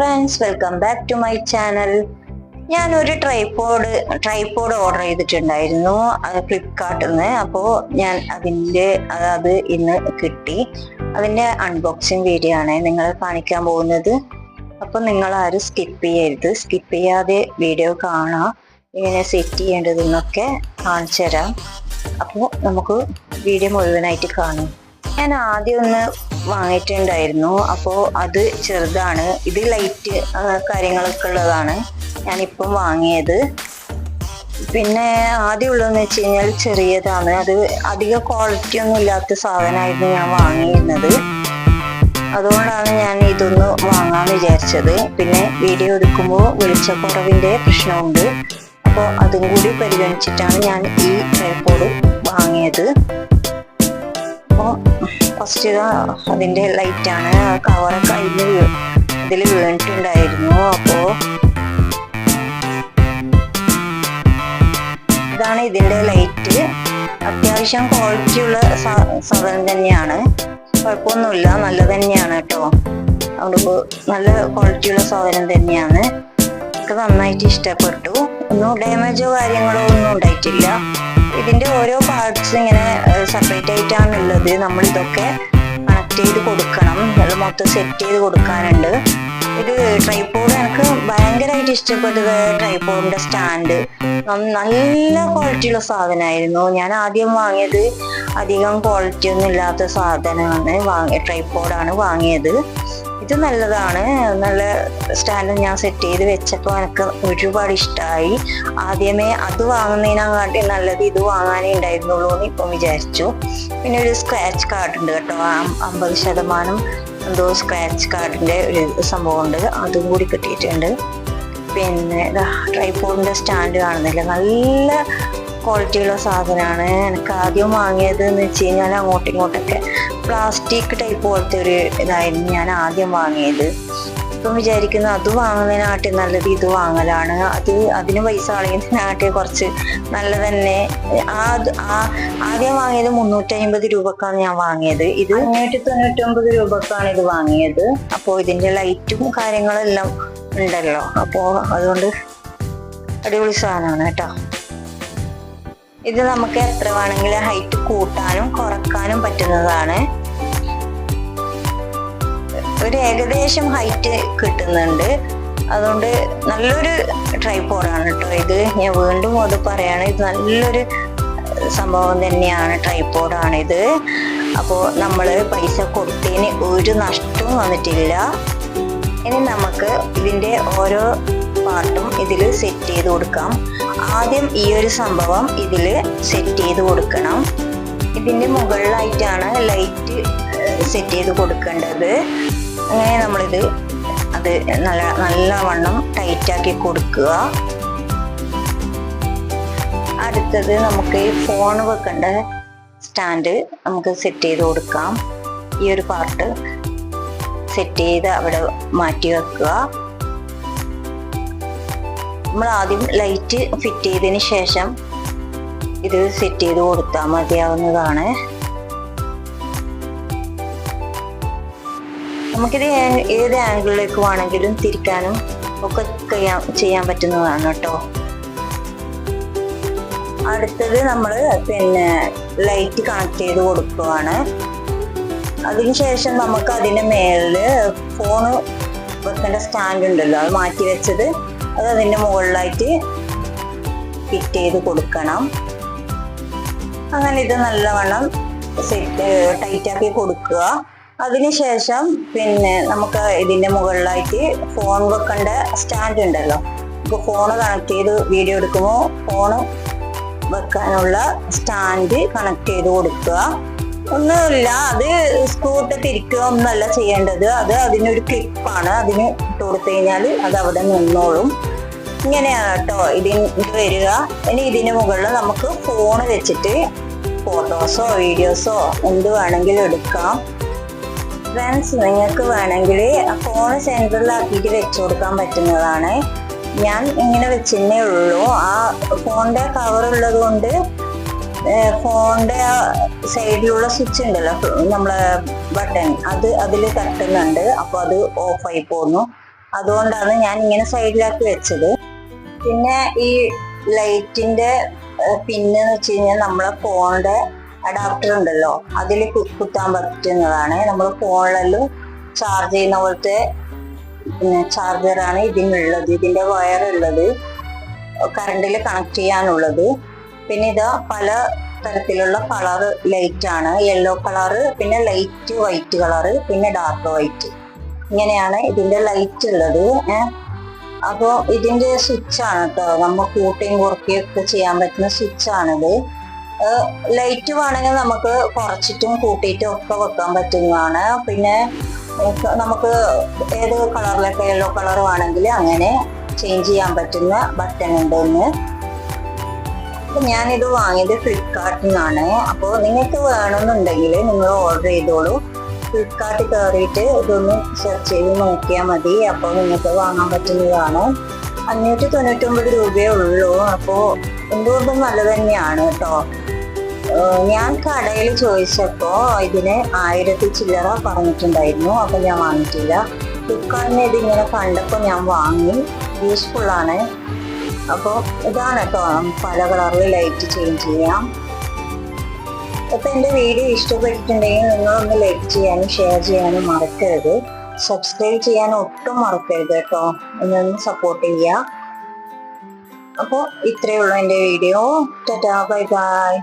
Friends welcome back to my channel ഒരു tripod tripod order ചെയ്തിട്ടുണ്ടായിരുന്നു. ഫ്ലിപ്കാർട്ടിൽ നിന്ന് അപ്പോൾ ഞാൻ അതിന്റെ അത് ഇന്ന് കിട്ടി. അതിന്റെ അൺബോക്സിങ് വീഡിയോ ആണ് നിങ്ങൾ കാണിക്കാൻ പോകുന്നത്. അപ്പോൾ നിങ്ങൾ ആരും സ്കിപ്പ് ചെയ്യരുത്. സ്കിപ്പ് ചെയ്യാതെ വീഡിയോ കാണാം. ഇങ്ങനെ സെറ്റ് ചെയ്യേണ്ടതെന്നൊക്കെ കാണിച്ചു തരാം അപ്പോൾ നമുക്ക് വീഡിയോ മുഴുവനായിട്ട് കാണാം. ഞാൻ ആദ്യം ഒന്ന് വാങ്ങിയിട്ടുണ്ടായിരുന്നു. അപ്പോൾ അത് ചെറുതാണ്. ഇത് ലൈറ്റ് കാര്യങ്ങളൊക്കെ ഉള്ളതാണ്. ഞാനിപ്പം വാങ്ങിയത്. പിന്നെ ആദ്യം ഉള്ളതെന്ന് വെച്ച് കഴിഞ്ഞാൽ ചെറിയതാണ്. അത് അധിക ക്വാളിറ്റി ഒന്നും ഇല്ലാത്ത സാധനമായിരുന്നു ഞാൻ വാങ്ങിയിരുന്നത്. അതുകൊണ്ടാണ് ഞാൻ ഇതൊന്ന് വാങ്ങാൻ വിചാരിച്ചത്. പിന്നെ വീഡിയോ എടുക്കുമ്പോൾ വെളിച്ചക്കുറവിന്റെ പ്രശ്നമുണ്ട്. അപ്പോൾ അതും കൂടി പരിഗണിച്ചിട്ടാണ് ഞാൻ ഈ ട്രൈപോഡ് വാങ്ങിയത്. അപ്പോൾ ഫസ്റ്റ് ഇതാ അതിന്റെ ലൈറ്റാണ് കവറൊക്കെ അതിൽ ഇതിൽ വീണിട്ടുണ്ടായിരുന്നു. അപ്പോൾ ഇതാണ് ഇതിന്റെ ലൈറ്റ് അത്യാവശ്യം ക്വാളിറ്റി ഉള്ള സാധനം തന്നെയാണ്. കുഴപ്പമൊന്നുമില്ല നല്ല തന്നെയാണ് കേട്ടോ. അതുകൊണ്ട് നല്ല ക്വാളിറ്റിയുള്ള സാധനം തന്നെയാണ്. എനിക്ക് നന്നായിട്ട് ഇഷ്ടപ്പെട്ടു. ഒന്നും ഡാമേജോ കാര്യങ്ങളോ ഒന്നും ഉണ്ടായിട്ടില്ല. ഇതിന്റെ ഓരോ പാർട്സ് ഇങ്ങനെ ഉള്ളത് നമ്മൾ ഇതൊക്കെ കണക്ട് ചെയ്ത് കൊടുക്കണം. അത് മൊത്തം സെറ്റ് ചെയ്ത് കൊടുക്കാനുണ്ട്. ഇത് ട്രൈപോഡ് എനിക്ക് ഭയങ്കരമായിട്ട് ഇഷ്ടപ്പെട്ടത് ട്രൈപോഡിന്റെ സ്റ്റാൻഡ് നല്ല ക്വാളിറ്റിയുള്ള സാധനമായിരുന്നു ഞാൻ ആദ്യം വാങ്ങിയത് അധികം ക്വാളിറ്റി ഒന്നും ഇല്ലാത്ത സാധനമാണ്. വാങ്ങി ട്രൈപോഡാണ് വാങ്ങിയത്. ഇത് നല്ലതാണ്. നല്ല സ്റ്റാൻഡ് ഞാൻ സെറ്റ് ചെയ്ത് വെച്ചപ്പോൾ എനിക്ക് ഒരുപാട് ഇഷ്ടമായി ആദ്യമേ അത് വാങ്ങുന്നതിനെക്കാട്ടി നല്ലത് ഇത് വാങ്ങാനേ ഉണ്ടായിരുന്നുള്ളൂ എന്ന് ഇപ്പം വിചാരിച്ചു. പിന്നെ ഒരു സ്ക്രാച്ച് കാർഡ് ഉണ്ട് കേട്ടോ. അമ്പത് ശതമാനം എന്തോ സ്ക്രാച്ച് കാർഡിന്റെ ഒരു സംഭവമുണ്ട്. അതും കൂടി കിട്ടിയിട്ടുണ്ട്. പിന്നെ ട്രൈപോഡിന്റെ സ്റ്റാൻഡ് കാണുന്നില്ല. നല്ല ക്വാളിറ്റിയുള്ള സാധനമാണ് എനിക്ക് ആദ്യം വാങ്ങിയത് എന്ന് വെച്ച് കഴിഞ്ഞാൽ അങ്ങോട്ടും ഇങ്ങോട്ടൊക്കെ പ്ലാസ്റ്റിക് ടൈപ്പ് പോലത്തെ ഒരു ഇതായിരുന്നു ഞാൻ ആദ്യം വാങ്ങിയത്. ഇപ്പം വിചാരിക്കുന്നു അത് വാങ്ങുന്നതിനാട്ടി നല്ലത് ഇത് വാങ്ങലാണ്. അത് അതിന് പൈസ കളയുന്നതിനാട്ടി കുറച്ച് നല്ല തന്നെ ആ ആ ആദ്യം വാങ്ങിയത് മുന്നൂറ്റി അമ്പത് രൂപക്കാണ് ഞാൻ വാങ്ങിയത്. ഇത് അഞ്ഞൂറ്റി തൊണ്ണൂറ്റി ഒമ്പത് രൂപക്കാണ് ഇത് വാങ്ങിയത്. അപ്പോൾ ഇതിന്റെ ലൈറ്റും കാര്യങ്ങളെല്ലാം ഉണ്ടല്ലോ. അപ്പോൾ അതുകൊണ്ട് അടിപൊളി സാധനമാണ് കേട്ടോ. ഇത് നമുക്ക് എത്ര വേണമെങ്കിലും ഹൈറ്റ് കൂട്ടാനും കുറക്കാനും പറ്റുന്നതാണ്. ഒരു ഏകദേശം ഹൈറ്റ് കിട്ടുന്നുണ്ട്. അതുകൊണ്ട് നല്ലൊരു ട്രൈപോഡാണ് കേട്ടോ ഇത്. ഞാൻ വീണ്ടും അത് പറയാണ് ഇത് നല്ലൊരു സംഭവം തന്നെയാണ് ട്രൈപോഡാണ് ഇത്. അപ്പോൾ നമ്മൾ പൈസ കൊടുത്തതിന് ഒരു നഷ്ടവും വന്നിട്ടില്ല. ഇനി നമുക്ക് ഇതിന്റെ ഓരോ പാർട്ടും ഇതിൽ സെറ്റ് ചെയ്ത് കൊടുക്കാം. ആദ്യം ഈ ഒരു സംഭവം ഇതിൽ സെറ്റ് ചെയ്ത് കൊടുക്കണം. ഇതിന്റെ മുകളിലായിട്ടാണ് ലൈറ്റ് സെറ്റ് ചെയ്ത് കൊടുക്കേണ്ടത്. അങ്ങനെ നമ്മളിത് അത് നല്ല നല്ലവണ്ണം ടൈറ്റാക്കി കൊടുക്കുക. അടുത്തത് നമുക്ക് ഫോൺ വെക്കേണ്ട സ്റ്റാൻഡ് നമുക്ക് സെറ്റ് ചെയ്ത് കൊടുക്കാം. ഈ ഒരു പാർട്ട് സെറ്റ് ചെയ്ത് അവിടെ മാറ്റി വെക്കുക. നമ്മൾ ആദ്യം ലൈറ്റ് ഫിറ്റ് ചെയ്തതിന് ശേഷം ഇത് സെറ്റ് ചെയ്ത് കൊടുത്താൽ മതിയാവുന്നതാണ്. നമുക്കിത് ഏത് ആംഗിളിലേക്ക് വേണമെങ്കിലും തിരിക്കാനും ഒക്കെ ചെയ്യാൻ പറ്റുന്നതാണ് കേട്ടോ. അടുത്തത് നമ്മൾ പിന്നെ ലൈറ്റ് കണക്ട് ചെയ്ത് കൊടുക്കുകയാണ് അതിനുശേഷം നമുക്ക് അതിന്റെ മേളിൽ ഫോണ് വെക്കേണ്ട സ്റ്റാൻഡ് ഉണ്ടല്ലോ അത് മാറ്റി വെച്ചത്. അത് അതിന്റെ മുകളിലായിട്ട് ഫിറ്റ് ചെയ്ത് കൊടുക്കണം. അങ്ങനെ ഇത് നല്ലവണ്ണം സെറ്റ് ടൈറ്റാക്കി കൊടുക്കുക. അതിനുശേഷം പിന്നെ നമുക്ക് ഇതിന്റെ മുകളിലായിട്ട് ഫോൺ വെക്കേണ്ട സ്റ്റാൻഡ് ഉണ്ടല്ലോ. ഇപ്പോൾ ഫോൺ കണക്ട് ചെയ്ത് വീഡിയോ എടുക്കുമ്പോൾ ഫോൺ വെക്കാനുള്ള സ്റ്റാൻഡ് കണക്ട് ചെയ്ത് കൊടുക്കുക. ഒന്നുമില്ല അത് സ്കൂട്ട് തിരിക്കുക ഒന്നല്ല ചെയ്യേണ്ടത്. അത് അതിനൊരു ക്ലിപ്പാണ് അതിന് ഇട്ട് കൊടുത്തു കഴിഞ്ഞാൽ അത് അവിടെ നിന്നോളും. ഇങ്ങനെയാണ് കേട്ടോ ഇതിന് ഇത് വരിക. ഇനി ഇതിന് മുകളിൽ നമുക്ക് ഫോൺ വെച്ചിട്ട് ഫോട്ടോസോ വീഡിയോസോ എന്ത് വേണമെങ്കിലും എടുക്കാം. ഫ്രണ്ട്സ് നിങ്ങൾക്ക് വേണമെങ്കിൽ ഫോൺ സെന്ററിലാക്കിയിട്ട് വെച്ചു കൊടുക്കാൻ പറ്റുന്നതാണ്. ഞാൻ ഇങ്ങനെ വെച്ചേ ഉള്ളൂ. ആ ഫോണിന്റെ കവർ ഉള്ളത് കൊണ്ട് ഫോണിന്റെ സൈഡിലുള്ള സ്വിച്ച് ഉണ്ടല്ലോ നമ്മളെ ബട്ടൺ അത് അതിൽ തട്ടുന്നുണ്ട്. അപ്പോൾ അത് ഓഫായി പോന്നു. അതുകൊണ്ടാണ് ഞാൻ ഇങ്ങനെ സൈഡിലാക്കി വെച്ചത്. പിന്നെ ഈ ലൈറ്റിന്റെ പിന്നെ വെച്ച് കഴിഞ്ഞാൽ നമ്മളെ ഫോണിന്റെ അഡാപ്റ്റർ ഉണ്ടല്ലോ അതിൽ കുത്താൻ പറ്റുന്നതാണ്. നമ്മൾ ഫോണിലെല്ലാം ചാർജ് ചെയ്യുന്ന പോലത്തെ ചാർജറാണ് ഇതിനുള്ളത്. ഇതിന്റെ വയർ ഉള്ളത്. കറണ്ടിൽ കണക്ട് ചെയ്യാനുള്ളത്. പിന്നെ ഇത് പല തരത്തിലുള്ള കളർ ലൈറ്റ് ആണ്. യെല്ലോ കളറ് പിന്നെ ലൈറ്റ് വൈറ്റ് കളറ് പിന്നെ ഡാർക്ക് വൈറ്റ് ഇങ്ങനെയാണ് ഇതിന്റെ ലൈറ്റ് ഉള്ളത്. അപ്പോൾ ഇതിന്റെ സ്വിച്ച് ആണ് കേട്ടോ നമ്മൾ കൂട്ടുകയും കുറയ്ക്കുകയും ഒക്കെ ചെയ്യാൻ പറ്റുന്ന സ്വിച്ച് ആണിത് ലൈറ്റ് വേണമെങ്കിൽ നമുക്ക് കുറച്ചിട്ടും കൂട്ടിയിട്ടും ഒക്കെ വെക്കാൻ പറ്റുന്നതാണ്. പിന്നെ നമുക്ക് ഏത് കളറിലൊക്കെ യെല്ലോ കളർ വേണമെങ്കിൽ അങ്ങനെ ചേഞ്ച് ചെയ്യാൻ പറ്റുന്ന ബട്ടൺ ഉണ്ട് ഒന്ന് ഞാനിത് വാങ്ങിയത് ഫ്ലിപ്കാർട്ടിൽ നിന്നാണ് അപ്പോൾ നിങ്ങൾക്ക് വേണമെന്നുണ്ടെങ്കിൽ നിങ്ങൾ ഓർഡർ ചെയ്തോളൂ. ഫ്ലിപ്കാർട്ടിൽ കയറിയിട്ട് ഇതൊന്ന് സെർച്ച് ചെയ്ത് നോക്കിയാൽ മതി. അപ്പോൾ നിങ്ങൾക്ക് വാങ്ങാൻ പറ്റുന്നതാണ്. അഞ്ഞൂറ്റി തൊണ്ണൂറ്റൊമ്പത് രൂപയേ ഉള്ളൂ. അപ്പോൾ എന്തുകൊണ്ടും നല്ലത് തന്നെയാണ് കേട്ടോ. ഞാൻ കടയിൽ ചോദിച്ചപ്പോൾ ഇതിന് ആയിരത്തി ചില്ലറ പറഞ്ഞിട്ടുണ്ടായിരുന്നു. അപ്പോൾ ഞാൻ വാങ്ങിയിട്ടില്ല. ഫ്ലിപ്കാർട്ടിന് ഇതിങ്ങനെ കണ്ടപ്പോൾ ഞാൻ വാങ്ങി. യൂസ്ഫുള്ളാണ് അപ്പോൾ ഇതാണ് കേട്ടോ. പല കളറിൽ ലൈറ്റ് ചേഞ്ച് ചെയ്യാം. അപ്പൊ എന്റെ വീഡിയോ ഇഷ്ടപ്പെട്ടിട്ടുണ്ടെങ്കിൽ നിങ്ങൾ ഒന്ന് ലൈക്ക് ചെയ്യാനും ഷെയർ ചെയ്യാനും മറക്കരുത്. സബ്സ്ക്രൈബ് ചെയ്യാൻ ഒട്ടും മറക്കരുത് കേട്ടോ. എന്നൊന്ന് സപ്പോർട്ട് ചെയ്യുക അപ്പോൾ ഇത്രയേ ഉള്ളൂ എന്റെ വീഡിയോ ടാറ്റാ ബൈ ബൈ